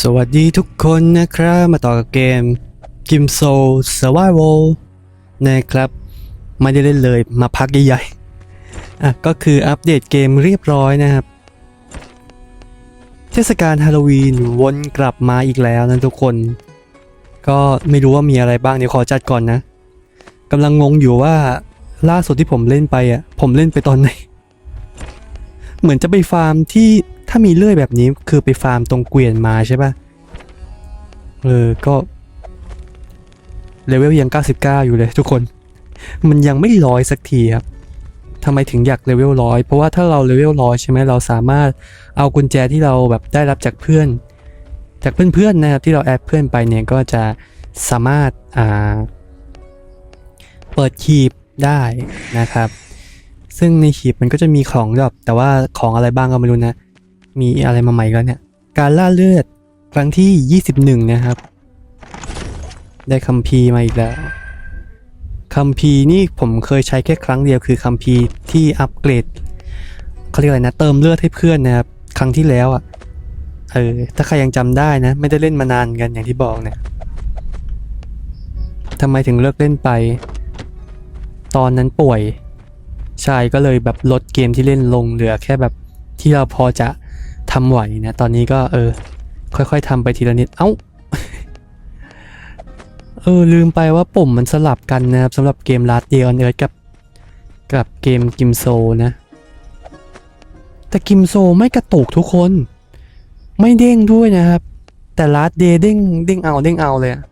สวัสดีทุกคนนะครับมาต่อกับเกม Kim Soul Survival นะครับไม่ได้เล่นเลยมาพักใหญ่ๆอะก็คืออัปเดตเกมเรียบร้อยนะครับ เทศกาลฮาโลวีนวนกลับมาอีกแล้วนะทุกคน ก็ไม่รู้ว่ามีอะไรบ้างเดี๋ยวขอจัดก่อนนะกำลังงงอยู่ว่าล่าสุดที่ผมเล่นไปอะผมเล่นไปตอนไหน เหมือนจะไปฟาร์มที่ ถ้ามีเลื่อยแบบนี้คือไปฟาร์มตรงเกวียนมาใช่ปะเออ ก็เลเวลยัง 99 อยู่เลยทุกคน มันยังไม่ร้อยสักทีครับทำไมถึงอยากเลเวลร้อยเพราะว่าถ้าเราเลเวลร้อยใช่ไหมเราสามารถเอากุญแจที่เราแบบได้รับจากเพื่อน จากเพื่อนๆนะครับที่เราแอดเพื่อนไปเนี่ยก็จะสามารถอ่าเปิดคีบได้นะครับ ซึ่งในหีบมันก็จะมีของแบบแต่ว่าของอะไรบ้างก็ไม่รู้นะ มีอะไรมาใหม่แล้วเนี่ย การล่าเลือดครั้งที่ 21 นะครับ ได้คัมภีร์มาอีกแล้วคัมภีร์นี่ผมเคยใช้แค่ครั้งเดียวคือคัมภีร์ที่อัปเกรดเขาเรียกอะไรนะ เติมเลือดให้เพื่อนนะครับ ครั้งที่แล้วอะเออถ้าใครยังจำได้นะ ไม่ได้เล่นมานานกันอย่างที่บอกเนี่ยทำไมถึงเลิกเล่นไป ตอนนั้นป่วยใช่ก็เลยแบบลดเกมที่เล่นลงเหลือแค่แบบที่เราพอจะ ทำไหวนะ ตอนนี้ก็เออ ค่อยๆทำไปทีละนิด เอ้า เออ ลืมไปว่าปุ่มมันสลับกันนะครับสำหรับเกม Last Day on Earth กับ กับเกมกิมโซนะ แต่กิมโซไม่กระตุกทุกคน ไม่เด้งด้วยนะครับ แต่ Last Day เด้งเด้งเอาเด้งเอาเลยอะ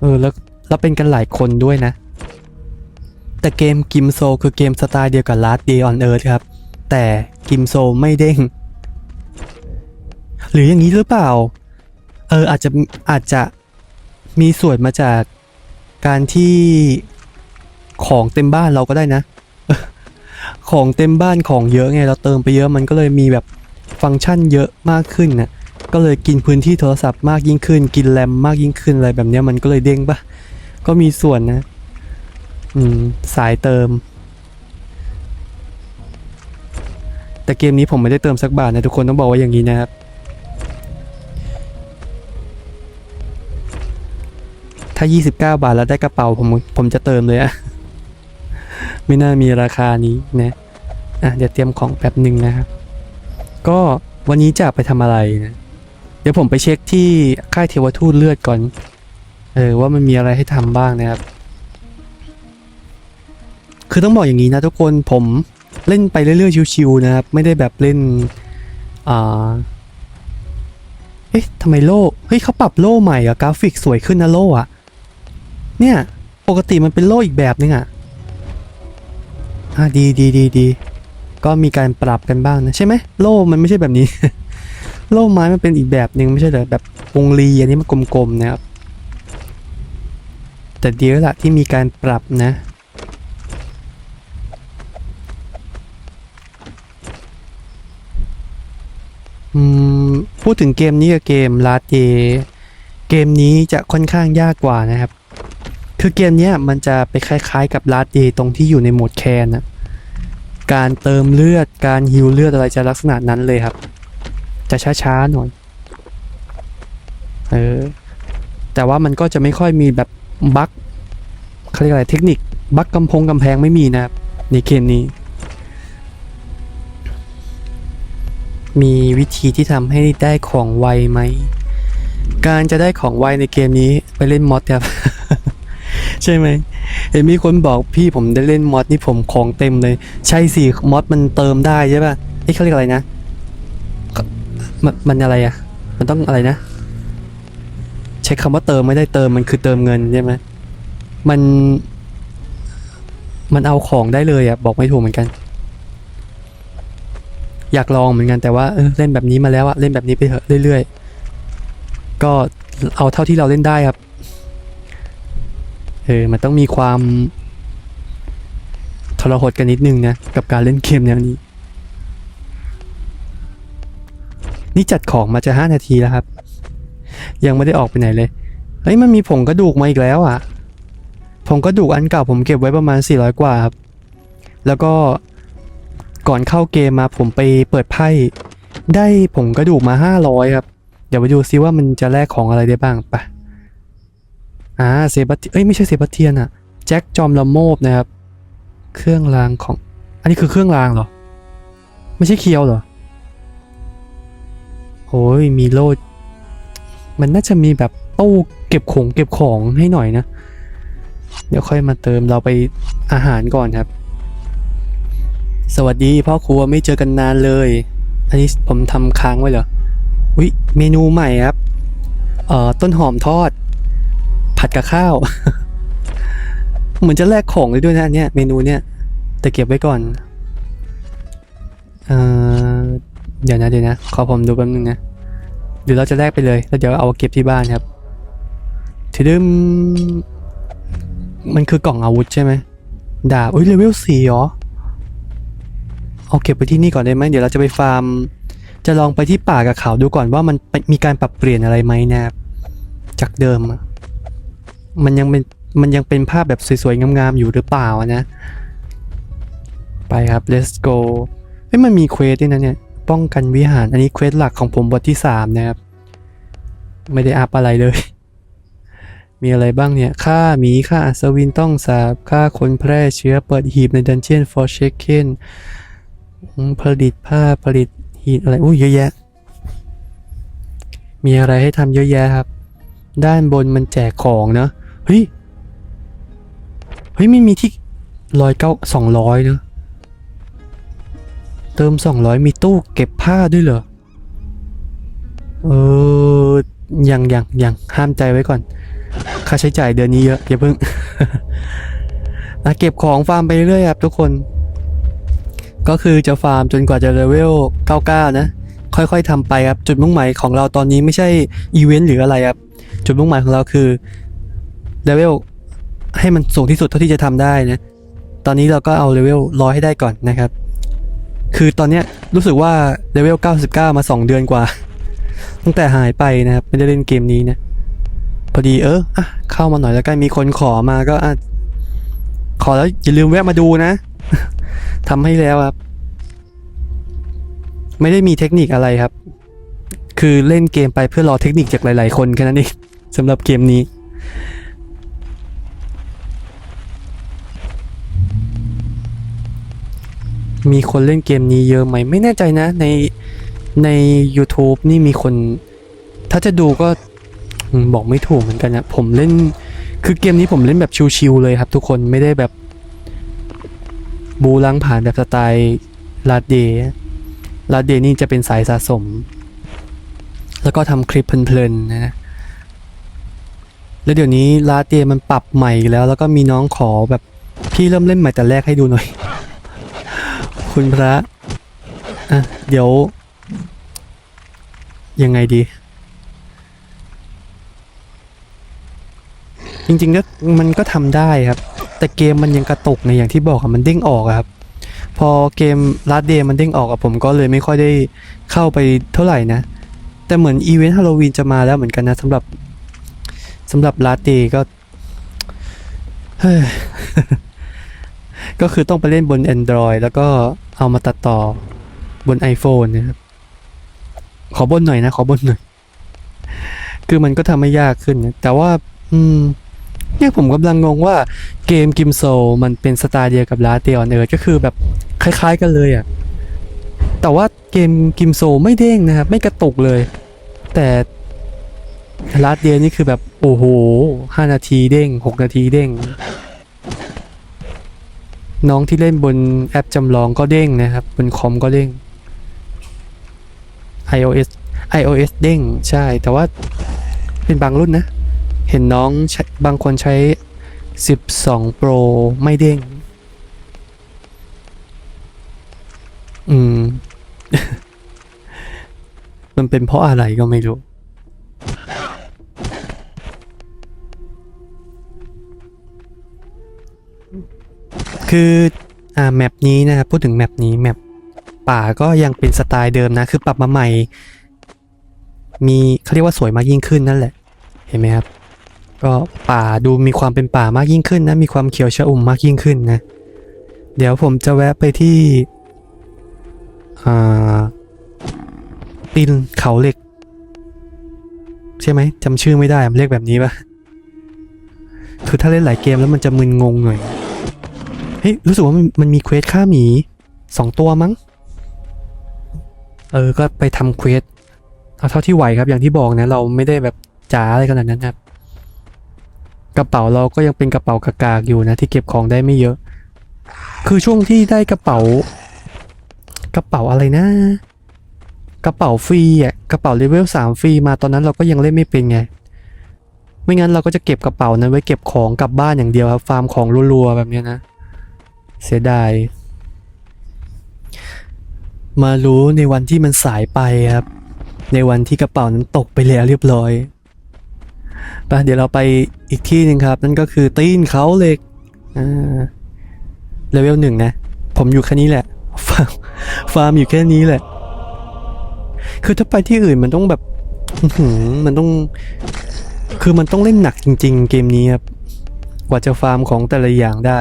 เออแล้วแล้วเป็นกันหลายคนด้วยนะ แต่เกมกิมโซคือเกมสไตล์เดียวกับ Last Day on Earth ครับ แต่กิมโซไม่เด้ง หรืออย่างนี้หรือเปล่า เอออาจจะอาจจะมีส่วนมาจากการที่ของเต็มบ้านเราก็ได้นะ ของเต็มบ้านของเยอะไงเราเติมไปเยอะมันก็เลยมีแบบฟังก์ชันเยอะมากขึ้นนะก็เลยกินพื้นที่โทรศัพท์มากยิ่งขึ้น กินแรมมากยิ่งขึ้นอะไรแบบนี้มันก็เลยเด้งปะก็มีส่วนนะ อืม สายเติม แต่เกมนี้ผมไม่ได้เติมสักบาทนะทุกคนต้องบอกว่าอย่างนี้นะครับ ถ้า 29 บาทแล้วได้กระเป๋าผมผมจะเติมเลยอะไม่น่ามีราคานี้นะอะเดี๋ยวเตรียมของแป๊บหนึ่งนะครับ ก็วันนี้จะไปทำอะไรนะเดี๋ยวผมไปเช็คที่ค่ายเทวทูตเลือดก่อน เออว่ามันมีอะไรให้ทำบ้างนะครับ คือต้องบอกอย่างนี้นะทุกคนผมเล่นไปเรื่อยๆชิวๆนะครับ ไม่ได้แบบเล่น อ่า เอ๊ะทำไมโล่ เฮ้ยเขาปรับโล่ใหม่อะกราฟิกสวยขึ้นนะโล่อะ เนี่ย ปกติมันเป็นโล่อีกแบบนึงอะอะดีดีดีดีก็มีการปรับกันบ้างนะใช่ไหมโล่มันไม่ใช่แบบนี้ โล่ไม้มันเป็นอีกแบบหนึ่งไม่ใช่เหรอแบบวงรีอันนี้มันกลมๆนะครับแต่เดียวละที่มีการปรับนะอืมพูดถึงเกมนี้กับเกมลาเ a เกมนี้จะค่อนข้างยากกว่านะครับ คือเกมนี้มันจะไปคล้ายๆ กับลาเ a ตรงที่อยู่ในโหมดแคนนะการเติมเลือดการฮิวเลือดอะไรจะลักษณะนั้นเลยครับ จะช้าๆหน่อยเออแต่ว่ามันก็จะไม่ค่อยมีแบบบั๊กเขาเรียกอะไรเทคนิคบั๊กกำพงกำแพงไม่มีนะครับในเกมนี้ มีวิธีที่ทำให้ได้ของไวไหม การจะได้ของไวในเกมนี้ไปเล่นมอดครับ ใช่ไหมเห็นมีคนบอกพี่ผมได้เล่นมอดนี่ผมของเต็มเลย ใช่สิมอดมันเติมได้ใช่ป่ะเอ้ยเขาเรียกอะไรนะก็มันมันอะไรอะมันต้องอะไรนะ ใช้คำว่าเติมไม่ได้เติมมันคือเติมเงินใช่ไหมมัน มันเอาของได้เลยอะบอกไม่ถูกเหมือนกัน อยากลองเหมือนกันแต่ว่าเออเล่นแบบนี้มาแล้วอะเล่นแบบนี้ไปเถอะเรื่อยๆก็เอาเท่าที่เราเล่นได้ครับเออมันต้องมีความทรหดกันนิดนึงนะ กับการเล่นเกมแนวนี้ นี่จัดของมาจะห้านาทีแล้วครับ ยังไม่ได้ออกไปไหนเลย เฮ้ย มันมีผงกระดูกมาอีกแล้วอะผงกระดูกอันเก่าผมเก็บไว้ประมาณ 400 กว่าครับ แล้วก็ก่อนเข้าเกมมาผมไปเปิดไพ่ได้ผงกระดูกมา 500 ครับ เดี๋ยวไปดูซิว่ามันจะแลกของอะไรได้บ้างไปะ อ่าเซบาเอ้ยไม่ใช่เซบาเทียนอะแจ็คจอมละโมบนะครับ เครื่องรางของ อันนี้คือเครื่องรางเหรอ ไม่ใช่เคียวเหรอโอ้ยมีโลดมันน่าจะมีแบบตู้เก็บของเก็บของให้หน่อยนะ เดี๋ยวค่อยมาเติมเราไปอาหารก่อนครับ สวัสดีพ่อครัวไม่เจอกันนานเลย อันนี้ผมทำค้างไว้เหรออุ้ยเมนูใหม่ครับ เอ่อต้นหอมทอด ผัดกับข้าว เหมือนจะแลกของเลยด้วยนะเนี่ยเมนูเนี่ย แต่เก็บไว้ก่อน เออเดี๋ยวนะเดี๋ยวนะ ขอผมดูแป๊บนึงนะ เดี๋ยวเราจะแลกไปเลย แล้วเดี๋ยวเอาเก็บที่บ้านครับทีดึมมันคือกล่องอาวุธใช่ไหมดาบอุ้ยเลเวลสี่เหรอ เอาเก็บไปที่นี่ก่อนได้ไหมเดี๋ยวเราจะไปฟาร์ม จะลองไปที่ป่ากับเขาดูก่อนว่ามันมีการปรับเปลี่ยนอะไรไหมนะครับจากเดิมอะ มันยังเป็นมันยังเป็นภาพแบบสวยๆ งามๆ อยู่หรือเปล่านะ ไปครับ let's go เฮ้ยมันมีเควสด้วยนะเนี่ย ป้องกันวิหาร อันนี้เควสหลักของผมบทที่สามนะครับ ไม่ได้อัพอะไรเลย มีอะไรบ้างเนี่ยฆ่าหมีฆ่าอัศวินต้องสาบฆ่าคนแพร่เชื้อเปิดหีบในดันเจียน for chicken ผลิตผ้าผลิตหีบอะไรอุ้ยเยอะแยะ มีอะไรให้ทำเยอะแยะครับ ด้านบนมันแจกของเนอะ ฮ้ย เฮ้ยไม่มีที่ร้อยเก้าสองร้อยเนอะเติมสองร้อยมีตู้เก็บผ้าด้วยเหรอ เออ ยังยังยังห้ามใจไว้ก่อน ค่าใช้จ่ายเดือนนี้เยอะอย่าเพิ่งนะเก็บของฟาร์มไปเรื่อยครับทุกคน ก็คือจะฟาร์มจนกว่าจะเลเวล 99 นะ ค่อยๆทำไปครับ จุดมุ่งหมายของเราตอนนี้ไม่ใช่อีเวนต์หรืออะไรครับ จุดมุ่งหมายของเราคือ เลเวลให้มันสูงที่สุดเท่าที่จะทำได้นะ ตอนนี้เราก็เอาเลเวลร้อยให้ได้ก่อนนะครับ คือตอนเนี้ยรู้สึกว่าเลเวล 99 มา 2 เดือนกว่า ตั้งแต่หายไปนะครับไม่ได้เล่นเกมนี้นะ พอดีเอออะเข้ามาหน่อยแล้วกันมีคนขอมาก็อะขอแล้วอย่าลืมแวะมาดูนะทำให้แล้วครับ ไม่ได้มีเทคนิคอะไรครับ คือเล่นเกมไปเพื่อรอเทคนิคจากหลาย ๆ คนแค่นั้นเองสำหรับเกมนี้ มีคนเล่นเกมนี้เยอะไหมไม่แน่ใจนะ ในใน YouTube นี่มีคน ถ้าจะดูก็บอกไม่ถูกเหมือนกันนะผมเล่น คือเกมนี้ผมเล่นแบบชิวๆเลยครับ ทุกคนไม่ได้แบบ บูล้างผ่านแบบสไตล์ลาเดลาเดนี่จะเป็นสายสะสม แล้วก็ทำคลิปเพลินๆนะแล้วเดี๋ยวนี้ลาเดมันปรับใหม่แล้ว แล้วก็มีน้องขอแบบพี่เริ่มเล่นใหม่แต่แรกให้ดูหน่อย คุณพระอะเดี๋ยว ยังไงดี จริงๆก็มันก็ทำได้ครับ แต่เกมมันยังกระตุกในอย่างที่บอกอะมันเด้งออกครับ พอเกมลาดเดย์มันเด้งออกอะผมก็เลยไม่ค่อยได้เข้าไปเท่าไหร่นะ แต่เหมือนอีเวนต์ฮาโลวีนจะมาแล้วเหมือนกันนะสำหรับสำหรับลาดเดย์ก็เฮ้ย ก็คือต้องไปเล่นบน Android แล้วก็เอามาตัดต่อบน iPhone นะครับ ขอบนหน่อยนะ ขอบนหน่อย คือมันก็ทำให้ยากขึ้นนะแต่ว่า อืมเนี่ยผมกำลังงงว่าเกมกิมโซมันเป็นสไตล์เดียวกับลาเตออนเอิร์ก็คือแบบคล้าย ๆ กันเลยอะ่ะ แต่ว่าเกมกิมโซไม่เด้งนะครับ ไม่กระตุกเลย แต่ลาเดียนี่คือแบบ โอ้โหห้านาทีเด้งหกนาทีเด้ง น้องที่เล่นบนแอปจำลองก็เด้งนะครับ บนคอมก็เด้ง iOS iOS เด้งใช่ แต่ว่าเป็นบางรุ่นนะ เห็นน้องบางคนใช้ 12 Pro ไม่เด้ง อืม มันเป็นเพราะอะไรก็ไม่รู้ คืออ่าแมปนี้นะครับพูดถึงแมปนี้แมปป่าก็ยังเป็นสไตล์เดิมนะ คือปรับมาใหม่ มีเขาเรียกว่าสวยมากยิ่งขึ้นนั่นแหละ เห็นไหมครับ ก็ป่าดูมีความเป็นป่ามากยิ่งขึ้นนะ มีความเขียวชอุ่มมากยิ่งขึ้นนะ เดี๋ยวผมจะแวะไปที่อ่าปีนเขาเหล็ก ใช่ไหมจำชื่อไม่ได้มันเรียกแบบนี้ปะคือถ้าเล่นหลายเกมแล้วมันจะมึนงงหน่อย เฮ้ยรู้สึกว่ามันมันมีเควสฆ่าหมีสองตัวมั้ง เออ ก็ไปทำเควสเอาเท่าที่ไหวครับอย่างที่บอกนะ เราไม่ได้แบบจ๋าอะไรขนาดนั้นครับ กระเป๋าเราก็ยังเป็นกระเป๋ากากๆอยู่นะ ที่เก็บของได้ไม่เยอะ คือช่วงที่ได้กระเป๋า กระเป๋าอะไรนะ กระเป๋าฟรีอะกระเป๋าเลเวลสามฟรีมาตอนนั้นเราก็ยังเล่นไม่เป็นไง ไม่งั้นเราก็จะเก็บกระเป๋านั้นไว้เก็บของกลับบ้านอย่างเดียวครับฟาร์มของรัวๆแบบนี้นะ เสียดาย มารู้ในวันที่มันสายไปครับ ในวันที่กระเป๋านั้นตกไปแล้วเรียบร้อยไปเดี๋ยวเราไปอีกที่หนึ่งครับ นั่นก็คือตีนเขาเหล็กอ่าเลเวลหนึ่งนะ ผมอยู่แค่นี้แหละ ฟาร์มฟาร์มอยู่แค่นี้แหละ คือถ้าไปที่อื่นมันต้องแบบมันต้อง คือมันต้องเล่นหนักจริง ๆ เกมนี้ครับ กว่าจะฟาร์มของแต่ละอย่างได้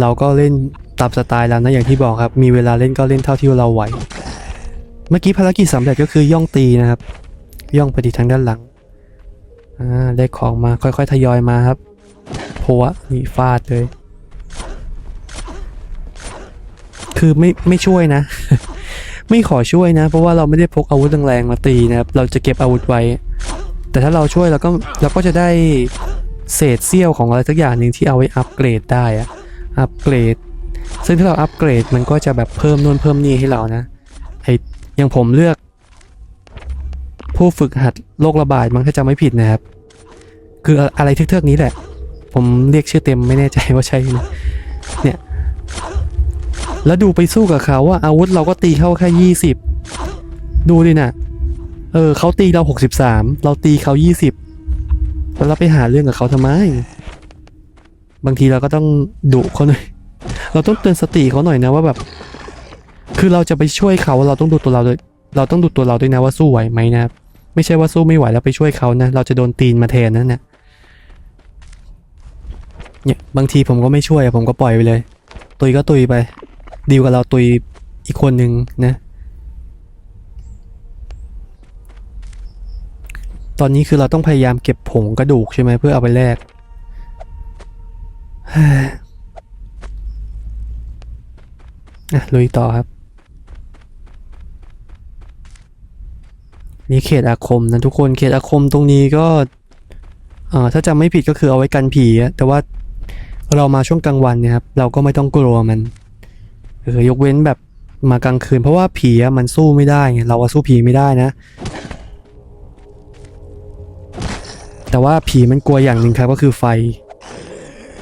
เราก็เล่นตามสไตล์แล้วนะอย่างที่บอกครับ มีเวลาเล่นก็เล่นเท่าที่เราไหว เมื่อกี้ภารกิจสำเร็จก็คือย่องตีนะครับ ย่องไปที่ทางด้านหลังอ่าได้ของมาค่อยๆทยอยมาครับโพะนี่ฟาดเลย คือไม่ไม่ช่วยนะ ไม่ขอช่วยนะ เพราะว่าเราไม่ได้พกอาวุธแรงๆมาตีนะครับ เราจะเก็บอาวุธไว้ แต่ถ้าเราช่วยเราก็เราก็จะได้เศษเสี้ยวของอะไรสักอย่างหนึ่งที่เอาไว้อัปเกรดได้อะ อัปเกรด ซึ่งถ้าเราอัปเกรดมันก็จะแบบเพิ่มนู่นเพิ่มนี่ให้เรานะไออย่างผมเลือก ผู้ฝึกหัดโรคระบาดมั้งถ้าจำไม่ผิดนะครับ คืออะไรเทือกๆนี้แหละ ผมเรียกชื่อเต็มไม่แน่ใจว่าใช่ไหมเนี่ยแล้วดูไปสู้กับเขาว่าอาวุธเราก็ตีเข้าแค่ยี่สิบดูดินะเออเขาตีเราหกสิบสามเราตีเขายี่สิบแล้วเราไปหาเรื่องกับเขาทำไม บางทีเราก็ต้องดุเขาหน่อย เราต้องเตือนสติเขาหน่อยนะว่าแบบ คือเราจะไปช่วยเขาเราต้องดูตัวเราด้วยเราต้องดูตัวเราด้วยนะว่าสู้ไหวไหมนะไม่ใช่ว่าสู้ไม่ไหวแล้วไปช่วยเขานะ เราจะโดนตีนมาแทนนั่นนะเนี่ยบางทีผมก็ไม่ช่วยผมก็ปล่อยไปเลย ตุยก็ตุยไปดีลกับเราตุยอีกคนหนึ่งนะ ตอนนี้คือเราต้องพยายามเก็บผงกระดูกใช่ไหมเพื่อเอาไปแลก อะลุยต่อครับ นี่เขตอาคมนะทุกคนเขตอาคมตรงนี้ก็อ่อถ้าจำไม่ผิดก็คือเอาไว้กันผีอะแต่ว่าเรามาช่วงกลางวันเนี่ยครับ เราก็ไม่ต้องกลัวมันเออยกเว้นแบบมากลางคืน เพราะว่าผีมันสู้ไม่ได้ไงเราสู้ผีไม่ได้นะ แต่ว่าผีมันกลัวอย่างหนึ่งครับก็คือไฟ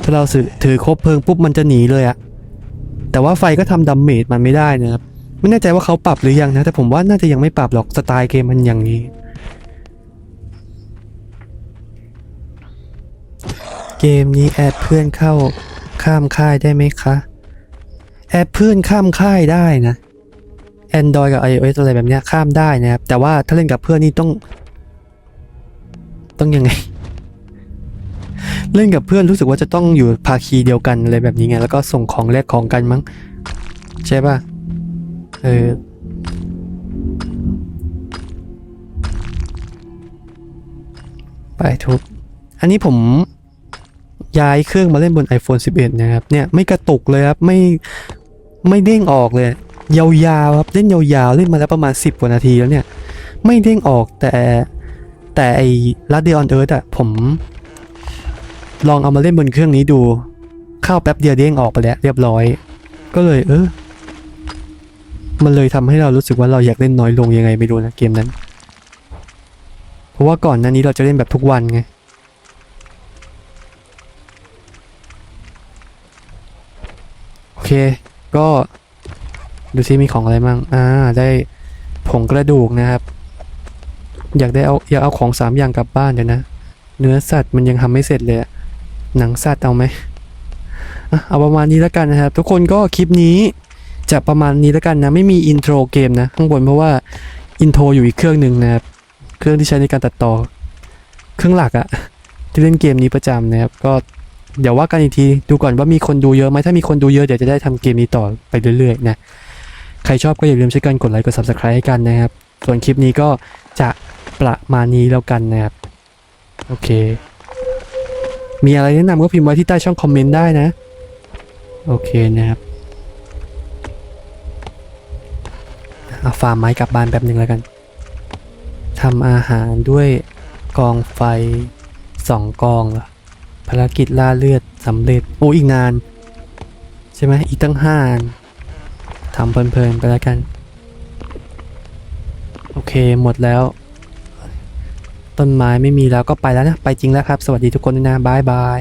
ถ้าเราถือถือคบเพลิงปุ๊บมันจะหนีเลยอะแต่ว่าไฟก็ทำดัมเมจมันไม่ได้นะครับ ไม่แน่ใจว่าเขาปรับหรือยังนะ แต่ผมว่าน่าจะยังไม่ปรับหรอกสไตล์เกมมันอย่างนี้ เกมนี้แอดเพื่อนเข้าข้ามค่ายได้ไหมคะ แอดเพื่อนข้ามค่ายได้นะ Android กับ iOS อะไรแบบเนี้ยข้ามได้นะครับ แต่ว่าถ้าเล่นกับเพื่อนนี่ต้อง ต้องยังไง เล่นกับเพื่อนรู้สึกว่าจะต้องอยู่ภาคีเดียวกันอะไรแบบนี้ไง แล้วก็ส่งของแลกของกันมั้ง ใช่ป่ะ เออไปทุบอันนี้ผมย้ายเครื่องมาเล่นบน iPhone 11 นะครับ เนี่ยไม่กระตุกเลยครับ ไม่ไม่เด้งออกเลย ยาวๆครับเล่นยาวๆ เล่นมาแล้วประมาณ 10 กว่านาทีแล้วเนี่ย ไม่เด้งออกแต่แต่ไอ้ l a d เด on Earth อะผม ลองเอามาเล่นบนเครื่องนี้ดู เข้าแป๊บเดียวเด้งออกไปแล้วเรียบร้อย ก็เลยเออ มันเลยทำให้เรารู้สึกว่าเราอยากเล่นน้อยลงยังไงไม่รู้นะเกมนั้น เพราะว่าก่อนหน้านี้เราจะเล่นแบบทุกวันไงโอเค ก็ดูซิมีของอะไรมั่งอ่าได้ผงกระดูกนะครับ อยากได้เอาอยากเอาของสามอย่างกลับบ้านเดี๋ยวนะ เนื้อสัตว์มันยังทำไม่เสร็จเลยอะ หนังสัตว์เอาไหมเอาประมาณนี้แล้วกันนะครับ ทุกคนก็คลิปนี้จะประมาณนี้แล้วกันนะ ไม่มีอินโทรเกมนะ ข้างบนเพราะว่าอินโทรอยู่อีกเครื่องหนึ่งนะครับ เครื่องที่ใช้ในการตัดต่อ เครื่องหลักอะที่เล่นเกมนี้ประจำนะครับ ก็เดี๋ยวว่ากันอีกทีดูก่อนว่ามีคนดูเยอะไหมถ้ามีคนดูเยอะเดี๋ยวจะได้ทำเกมนี้ต่อไปเรื่อยๆนะใครชอบก็อย่าลืมช่วยกันกดไลค์กด subscribe ให้กันนะครับ ส่วนคลิปนี้ก็จะประมาณนี้แล้วกันนะครับ โอเค มีอะไรแนะนำก็พิมพ์ไว้ที่ใต้ช่องคอมเมนต์ได้นะ โอเคนะครับเอาฟาร์มไม้กลับบ้านแป๊บหนึ่งแล้วกันทำอาหารด้วยกองไฟสองกองเหรอภารกิจล่าเลือดสำเร็จ โอ้อีกนาน ใช่ไหมอีกตั้งห้านทำเพลินๆไปแล้วกัน โอเคหมดแล้ว ต้นไม้ไม่มีแล้วก็ไปแล้วนะ ไปจริงแล้วครับ สวัสดีทุกคนด้วยนะบายบาย